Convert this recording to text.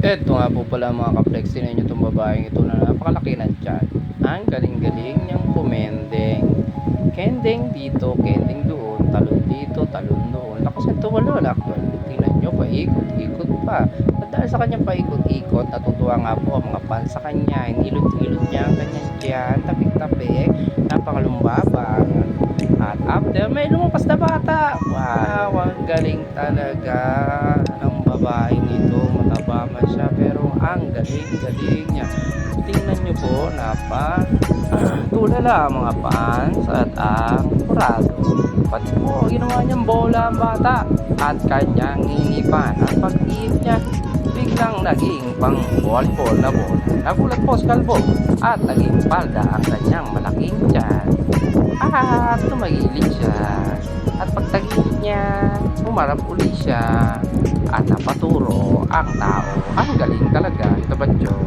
Eto nga po pala mga ka-flex, tinan nyo itong babaeng ito na napakalaki ng tiyan. Ang galing-galing niyang kumendeng. Kending dito, kending doon, talon dito, talon doon. Lakas ng tumalon actually. Tingnan nyo, paikot-ikot pa. At dahil sa kanyang paikot-ikot, natutuwa nga po ang mga fans sa kanya. Hinilot-hilot niya ang kanyang tiyan, tapik-tapik, napakalumbabang. At after, may lumabas na bata. Wow, ang galing talaga ng babaeng galing-galing niya. Tingnan nyo po, napa tulala mga fans at ang kurado. Pati po, ginawa niyang bola ang bata at kanyang inipan. At pag-iip niya, biglang naging pang volleyball na bola. Nagulat po si Kalbo at naging palda ang kanyang malaking tiyan. At tumagilid siya. At pagtagilid niya, umarap uli siya. At napaturo ang tao. Ang galing talaga. Ito ba, Joe?